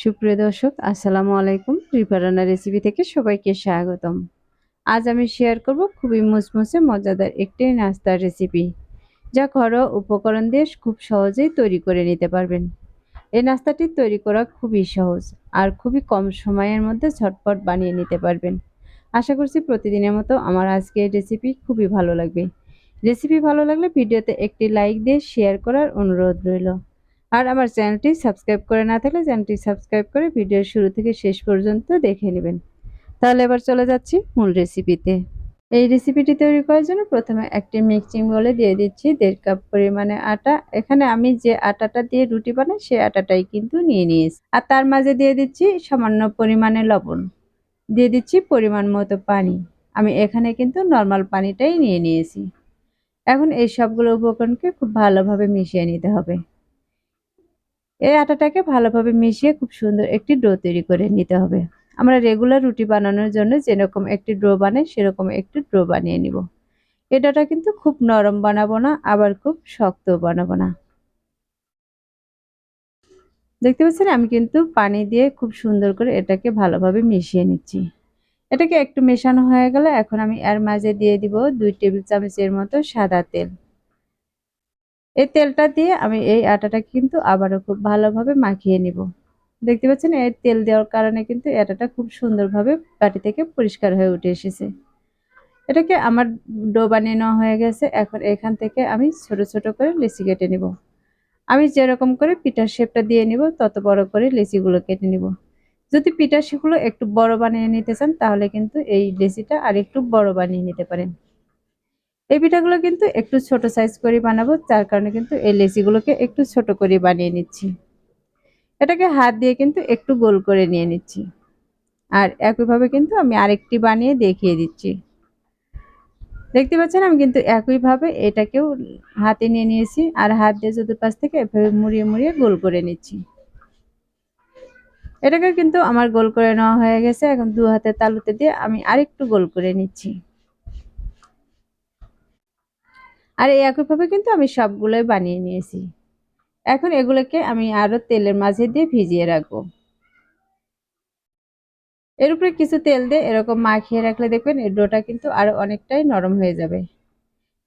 সুপ্রিয় দর্শক, আসসালামু আলাইকুম। রিপারানা রেসিপি থেকে সবাইকে স্বাগতম। আজ আমি শেয়ার করব খুবই মুসমুসে মজাদার একটি নাস্তার রেসিপি যা ঘরোয়া উপকরণ দিয়ে খুব সহজেই তৈরি করে নিতে পারবেন। এই নাস্তাটি তৈরি করা খুবই সহজ আর খুবই কম সময়ের মধ্যে ঝটপট বানিয়ে নিতে পারবেন। আশা করছি প্রতিদিনের মতো আমার আজকের রেসিপি খুবই ভালো লাগবে। রেসিপি ভালো লাগলে ভিডিওতে একটি লাইক দিয়ে শেয়ার করার অনুরোধ রইল। আর আমার চ্যানেলটি সাবস্ক্রাইব করে না থাকলে চ্যানেলটি সাবস্ক্রাইব করে ভিডিওর শুরু থেকে শেষ পর্যন্ত দেখে নেবেন। তাহলে এবার চলে যাচ্ছি মূল রেসিপিতে এই রেসিপিটি তৈরি করার জন্য প্রথমে একটি মিক্সিং বলে দিয়ে দিচ্ছি দেড় কাপ পরিমাণে আটা। এখানে আমি যে আটাটা দিয়ে রুটি বানাই সেই আটাটাই কিন্তু নিয়ে নিয়েছি। আর তার মাঝে দিয়ে দিচ্ছি সামান্য পরিমাণে লবণ। দিয়ে দিচ্ছি পরিমাণ মতো পানি। আমি এখানে কিন্তু নর্মাল পানিটাই নিয়ে নিয়েছি। এখন এই সবগুলো উপকরণকে খুব ভালোভাবে মিশিয়ে নিতে হবে। এই আটাটাকে ভালোভাবে মিশিয়ে খুব সুন্দর একটি ডো তৈরি করে নিতে হবে। আমরা রেগুলার রুটি বানানোর জন্য যেরকম একটি ডো বানাই, সেরকম একটি ডো বানিয়ে নিব। এই ডোটা কিন্তু খুব নরম বানাবো না, আবার খুব শক্ত বানাবো না। দেখতে পাচ্ছেন, আমি কিন্তু পানি দিয়ে খুব সুন্দর করে এটাকে ভালোভাবে মিশিয়ে নিচ্ছি। এটাকে একটু মেশানো হয়ে গেলে এখন আমি এর মাঝে দিয়ে দিব দুই টেবিল চামচের মতো সাদা তেল। এই তেলটা দিয়ে আমি এই আটাটা কিন্তু আবারও খুব ভালোভাবে মাখিয়ে নিব। দেখতে পাচ্ছেন? এই তেল দেওয়ার কারণে কিন্তু আটাটা খুব সুন্দরভাবে বাটি থেকে পরিষ্কার হয়ে উঠে এসেছে। এটাকে আমার ডো বানিয়ে নেওয়া হয়ে গেছে। এখন এখান থেকে আমি ছোট ছোট করে লেচি কেটে নিব। আমি যেরকম করে পিঠার শেপটা দিয়ে নিব, তত বড় করে লেচিগুলো কেটে নিব। যদি পিঠার শেপগুলো একটু বড় বানিয়ে নিতে চান, তাহলে কিন্তু এই লেচিটা আর একটু বড় বানিয়ে নিতে পারেন। এই পিঠাগুলো কিন্তু একটু ছোট সাইজ করে বানাবো, তার কারণে কিন্তু এই লেচিগুলোকে একটু ছোট করে বানিয়ে নিচ্ছি। এটাকে হাত দিয়ে কিন্তু একটু গোল করে নিয়ে নিচ্ছি। আর একইভাবে কিন্তু আমি আরেকটি বানিয়ে দেখিয়ে দিচ্ছি। দেখতে পাচ্ছেন, আমি কিন্তু একইভাবে এটাকেও হাতে নিয়ে নিয়েছি আর হাত দিয়ে চতুর্পাশ থেকে এভাবে মুড়িয়ে মুড়িয়ে গোল করে নিচ্ছি। এটাকে কিন্তু আমার গোল করে নেওয়া হয়ে গেছে। এখন দু হাতে তালুতে দিয়ে আমি আরেকটু গোল করে নিচ্ছি। আর এই একইভাবে কিন্তু আমি সবগুলোই বানিয়ে নিয়েছি। এখন এগুলোকে আমি আরও তেলের মাঝে দিয়ে ভিজিয়ে রাখব। এর উপরে কিছু তেল দিয়ে এরকম মাখিয়ে রাখলে দেখবেন এই ডোটা কিন্তু আরও অনেকটাই নরম হয়ে যাবে।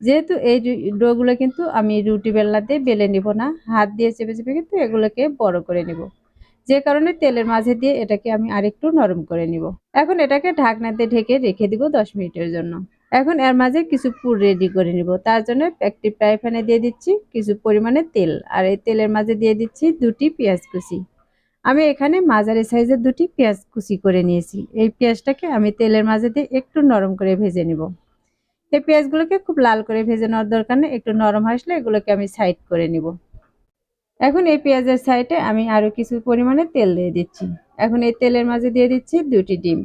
যেহেতু এই ডোগুলো কিন্তু আমি রুটি বেলনা দিয়ে বেলে নিব না, হাত দিয়ে চেপে চেপে কিন্তু এগুলোকে বড় করে নিব। যে কারণে তেলের মাঝে দিয়ে এটাকে আমি আরেকটু নরম করে নিব। এখন এটাকে ঢাকনাতে ঢেকে রেখে দিব দশ মিনিটের জন্য। এখন এর মাঝে কিছু পুর রেডি করে নিব। তার জন্য একটি ফ্রাই প্যানে দিয়ে দিচ্ছি কিছু পরিমাণে তেল। আর এই তেলের মাঝে দিয়ে দিচ্ছি দুটি পেঁয়াজ কুচি। আমি এখানে মাঝারি সাইজের দুটি পেঁয়াজ কুচি করে নিয়েছি। এই পেঁয়াজটাকে আমি তেলের মাঝে দিয়ে একটু নরম করে ভেজে নিব। এই পেঁয়াজগুলোকে খুব লাল করে ভেজে নেওয়ার দরকার নেই। একটু নরম আসলে এগুলোকে আমি সাইড করে নিব। এখন এই পেঁয়াজের সাইডে আমি আরও কিছু পরিমাণে তেল দিয়ে দিচ্ছি। এখন এই তেলের মাঝে দিয়ে দিচ্ছি দুটি ডিম।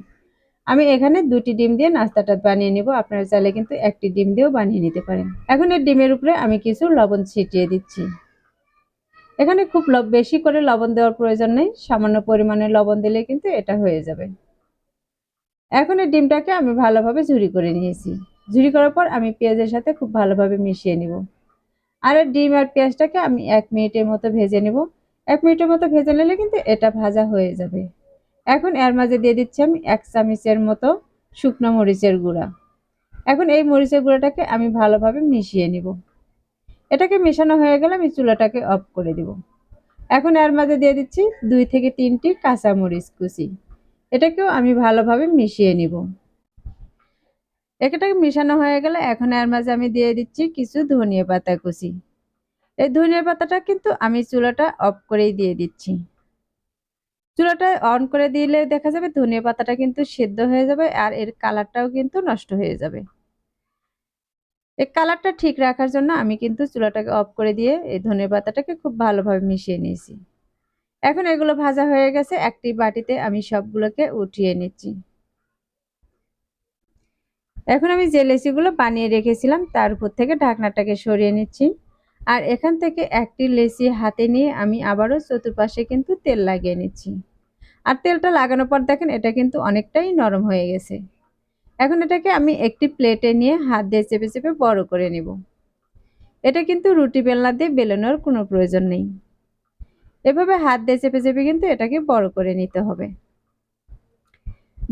আমি এখানে দুটি ডিম দিয়ে নাস্তাটা বানিয়ে নিব। আপনারা চাইলে কিন্তু একটি ডিম দিয়েও বানিয়ে নিতে পারেন। এখন এই ডিমের উপরে আমি কিছু লবণ ছিটিয়ে দিচ্ছি। এখানে খুব বেশি করে লবণ দেওয়ার প্রয়োজন নেই। সামান্য পরিমাণে লবণ দিলে কিন্তু এটা হয়ে যাবে। এখন এই ডিমটাকে আমি ভালোভাবে ঝুরি করে নিয়েছি। ঝুরি করার পর আমি পেঁয়াজের সাথে খুব ভালোভাবে মিশিয়ে নিব। আর ডিম আর পেঁয়াজটাকে আমি এক মিনিটের মতো ভেজে নিব। এক মিনিটের মতো ভেজে নিলে কিন্তু এটা ভাজা হয়ে যাবে। এখন এর মাঝে দিয়ে দিচ্ছি আমি এক চামচের মতো শুকনো মরিচের গুঁড়া। এখন এই মরিচের গুঁড়াটাকে আমি ভালোভাবে মিশিয়ে নিব। এটাকে মেশানো হয়ে গেলে আমি চুলাটাকে অফ করে দিব। এখন এর মাঝে দিয়ে দিচ্ছি দুই থেকে তিনটি কাঁচা মরিচ কুচি। এটাকেও আমি ভালোভাবে মিশিয়ে নিব। এটাকে মিশানো হয়ে গেলে এখন এর মাঝে আমি দিয়ে দিচ্ছি কিছু ধনিয়া পাতা কুচি। এই ধনিয়া পাতাটা কিন্তু আমি চুলাটা অফ করেই দিয়ে দিচ্ছি। চুলাটা অন করে দিলে দেখা যাবে ধনিয়া পাতাটা কিন্তু সেদ্ধ হয়ে যাবে আর এর কালারটাও কিন্তু নষ্ট হয়ে যাবে। এই কালারটা ঠিক রাখার জন্য আমি কিন্তু চুলাটাকে অফ করে দিয়ে এই ধনিয়া পাতাটাকে খুব ভালোভাবে মিশিয়ে নিয়েছি। এখন এগুলো ভাজা হয়ে গেছে, একটি বাটিতে আমি সবগুলোকে উঠিয়ে নিচ্ছি। এখন আমি যে লেচিগুলো বানিয়ে রেখেছিলাম তার উপর থেকে ঢাকনাটাকে সরিয়ে নিচ্ছি। আর এখান থেকে একটি লেচি হাতে নিয়ে আমি আবারও চতুর্পাশে কিন্তু তেল লাগিয়ে নিচ্ছি। আর তেলটা লাগানোর পর দেখেন এটা কিন্তু অনেকটাই নরম হয়ে গেছে। এখন এটাকে আমি একটি প্লেটে নিয়ে হাত দিয়ে চেপে চেপে বড় করে নেব। এটা কিন্তু রুটি বেলনা দিয়ে বেলানোর কোনো প্রয়োজন নেই। এভাবে হাত দিয়ে চেপে চেপে কিন্তু এটাকে বড় করে নিতে হবে।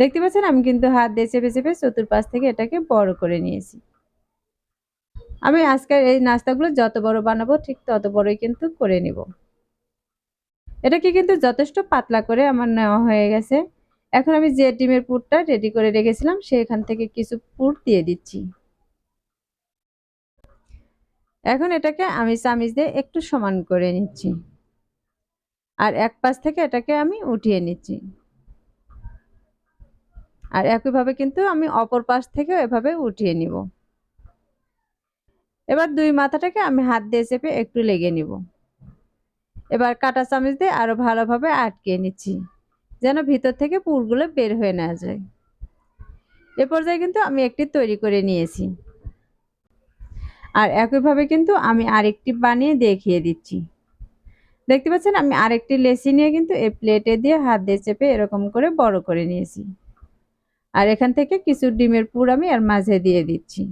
দেখতে পাচ্ছেন আমি কিন্তু হাত দিয়ে চেপে চেপে চতুর্পাশ থেকে এটাকে বড় করে নিয়েছি। আমি আজকের এই নাস্তাগুলো যত বড় বানাবো ঠিক তত বড়ই কিন্তু করে নিব। এটাকে কিন্তু যথেষ্ট পাতলা করে আমার নেওয়া হয়ে গেছে। এখন আমি যে ডিমের পুরটা রেডি করে রেখেছিলাম, সেখান থেকে কিছু পুর দিয়ে দিচ্ছি। এখন এটাকে আমি চামিচ দিয়ে একটু সমান করে নিচ্ছি। আর এক পাশ থেকে এটাকে আমি উঠিয়ে নিচ্ছি। আর একইভাবে কিন্তু আমি অপর পাশ থেকে এভাবে উঠিয়ে নিব। এবার দুই মাথাটাকে আমি হাত দিয়ে চেপে একটু লেগে নিব। এবার কাটা চামচ দিয়ে আরও ভালোভাবে আটকে নিচ্ছি, যেন ভিতর থেকে পুরগুলো বের হয়ে না যায়। এ পর্যায়ে কিন্তু আমি একটি তৈরি করে নিয়েছি। আর একইভাবে কিন্তু আমি আরেকটি বানিয়ে দেখিয়ে দিচ্ছি। দেখতে পাচ্ছেন, আমি আরেকটি লেসি নিয়ে কিন্তু এই প্লেটে দিয়ে হাত দিয়ে চেপে এরকম করে বড় করে নিয়েছি। আর এখান থেকে কিছু ডিমের পুর আমি আর মাঝে দিয়ে দিচ্ছি।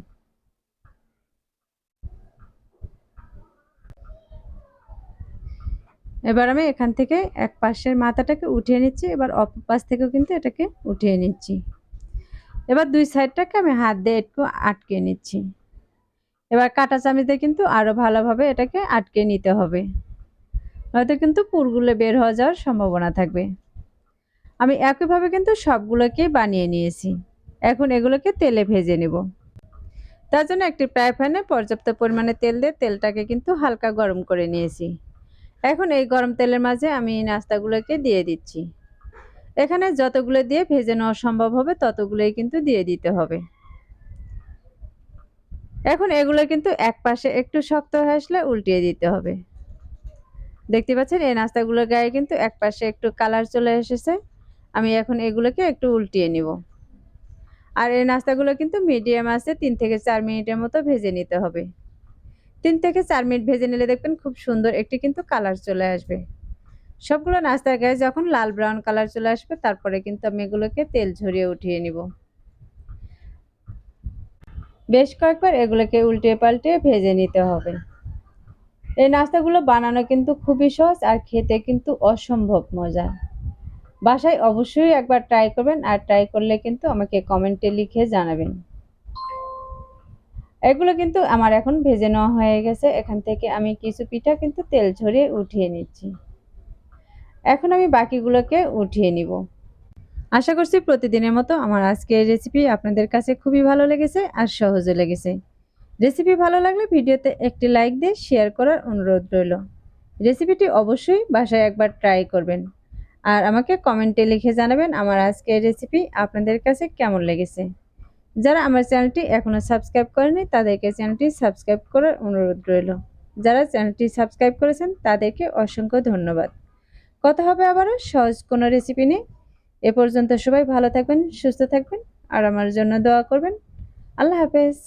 এবার আমি এখান থেকে এক পাশের মাথাটাকে উঠিয়ে নিচ্ছি, এবার অপর পাশ থেকেও কিন্তু এটাকে উঠিয়ে নিচ্ছি। এবার দুই সাইডটাকে আমি হাত দিয়ে একটু আটকে নিচ্ছি। এবার কাটা চামিচ কিন্তু আরও ভালোভাবে এটাকে আটকে নিতে হবে। নয়তো কিন্তু পুরগুলো বের হয়ে যাওয়ার সম্ভাবনা থাকবে। আমি একইভাবে কিন্তু সবগুলোকেই বানিয়ে নিয়েছি। এখন এগুলোকে তেলে ভেজে নেব। তার জন্য একটি ফ্রাই প্যানে পর্যাপ্ত পরিমাণে তেল দিয়ে তেলটাকে কিন্তু হালকা গরম করে নিয়েছি। এখন এই গরম তেলের মাঝে আমি নাস্তাগুলোকে দিয়ে দিচ্ছি। এখানে যতগুলো দিয়ে ভেজে নেওয়া সম্ভব হবে, ততগুলোই কিন্তু দিয়ে দিতে হবে। এখন এগুলো কিন্তু এক পাশে একটু শক্ত হয়ে আসলে উল্টিয়ে দিতে হবে। দেখতে পাচ্ছেন, এই নাস্তাগুলোর গায়ে কিন্তু এক পাশে একটু কালার চলে এসেছে। আমি এখন এগুলোকে একটু উল্টিয়ে নিব। আর এই নাস্তাগুলো কিন্তু মিডিয়াম আছে, তিন থেকে চার মিনিটের মতো ভেজে নিতে হবে। তিন থেকে চার মিনিট ভেজে নিলে দেখবেন খুব সুন্দর একটি কিন্তু কালার চলে আসবে। সবগুলো নাস্তার গায়ে যখন লাল ব্রাউন কালার চলে আসবে, তারপরে কিন্তু আমি এগুলোকে তেল ঝরিয়ে উঠিয়ে নিব। বেশ কয়েকবার এগুলোকে উল্টে পাল্টে ভেজে নিতে হবে। এই নাস্তাগুলো বানানো কিন্তু খুবই সহজ আর খেতে কিন্তু অসম্ভব মজা। বাসায় অবশ্যই একবার ট্রাই করবেন আর ট্রাই করলে কিন্তু আমাকে কমেন্টে লিখে জানাবেন। এগুলো কিন্তু আমার এখন ভেজে নেওয়া হয়ে গেছে। এখান থেকে আমি কিছু পিঠা কিন্তু তেল ঝরিয়ে উঠিয়ে নিচ্ছি। এখন আমি বাকিগুলোকে উঠিয়ে নিব। আশা করছি প্রতিদিনের মতো আমার আজকের রেসিপি আপনাদের কাছে খুবই ভালো লেগেছে আর সহজে লেগেছে। রেসিপি ভালো লাগলে ভিডিওতে একটি লাইক দিয়ে শেয়ার করার অনুরোধ রইল। রেসিপিটি অবশ্যই বাসায় একবার ট্রাই করবেন। আর আমাকে কমেন্টে লিখে জানাবেন আমার আজকের রেসিপি আপনাদের কাছে কেমন লেগেছে। যারা আমার চ্যানেলটি এখনও সাবস্ক্রাইব করেনি, তাদেরকে চ্যানেলটি সাবস্ক্রাইব করার অনুরোধ রইল। যারা চ্যানেলটি সাবস্ক্রাইব করেছেন, তাদেরকে অসংখ্য ধন্যবাদ। কথা হবে আবারও সহজ কোনো রেসিপি নিয়ে। এ পর্যন্ত সবাই ভালো থাকবেন, সুস্থ থাকবেন, আর আমার জন্য দোয়া করবেন। আল্লাহ হাফেজ।